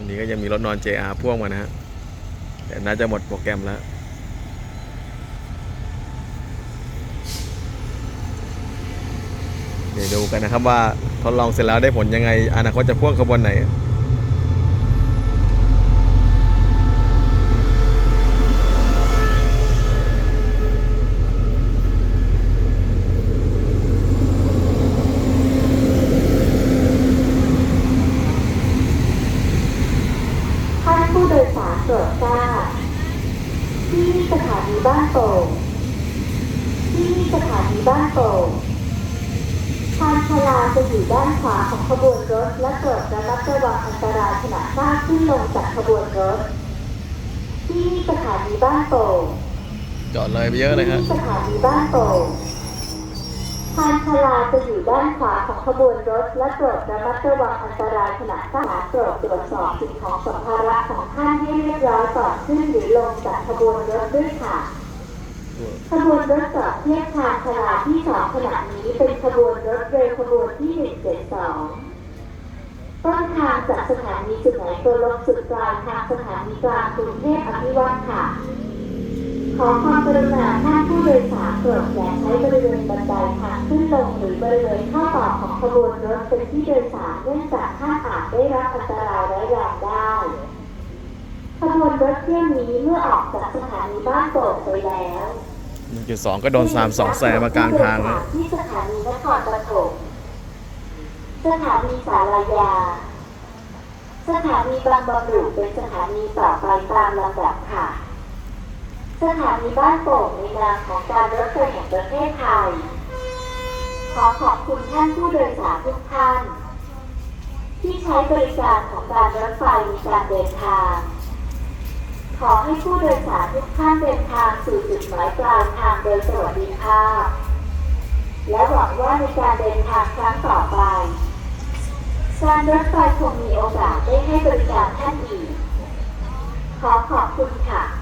วันนี้ก็ยังมีรถนอน JR พ่วงมานะฮะแต่น่าจะหมดโปรแกรมแล้วเดี๋ยวดูกันนะครับว่าทดลองเสร็จแล้วได้ผลยังไงอนาคตจะพ่วงขบวนไหน ท่านผู้โด ยสารโปรดทราบที่สถานีบ้านโป่งที่สถานีบ้านโป่งทางชาลาจะอยู่ด้านขวาของขบวนรถ และโปรดระมัดระวังอันตรายขณะก้าวขึ้นลงจากขบวนรถ ที่สถานีบ้านโป่งจอดเลยไปเยอะเลยฮะที่สถานีบ้านโป่งทางชาลาจะอยู่ด้านขวาของขบวนรถ และโปรดระมัดระวังอันตรายขณะก้าวโปรดตรวจสอบสิ่งของสัมภาระของท่านให้เรียบร้อยก่อนขึ้นหรือลงจากขบวนรถด้วยค่ะ ขบวนรถจอดเทียบทางชาลาที่สองขณะนี้เป็นขบวนรถเร็วขบวนที่ 172ต้นทางจากสถานีสุไหงโกลกสุดปลายทางสถานีกลางกรุงเทพอภิวัตค่ะ ขอความกรุณาท่านผู้โดยสารโปรดอย่าใช้บริเวณบันไดทางขึ้นลงหรือบริเวณข้าต่อของขบวนรถเป็นที่โดยสารเนื่องจากท่านอาจได้รับอันตรายร้ายแรงได้ขบวนรถเที่ยวนี้เมื่อออกจากสถานีบ้านโป่งไปแล้ว1.2ก็โดน3 2แซงมากลางทางนะที่สถานีนครปฐมสถานีสารยา สถานีบางบำรุเป็นสถานีต่อไปตามลำดับค่ะ สถานีบ้านโป่งในนามของการรถไฟแห่งประเทศไทย ขอขอบคุณท่านผู้โดยสารทุกท่าน ที่ใช้บริการของการรถไฟในการเดินทาง ขอให้ผู้โดยสารทุกท่านเดินทางสู่จุดหมายปลายทางโดยสวัสดิภาพ และหวังว่าในการเดินทางครั้งต่อไป การรถไฟคงมีโอกาสได้ให้บริการท่านอีก ขอขอบคุณค่ะ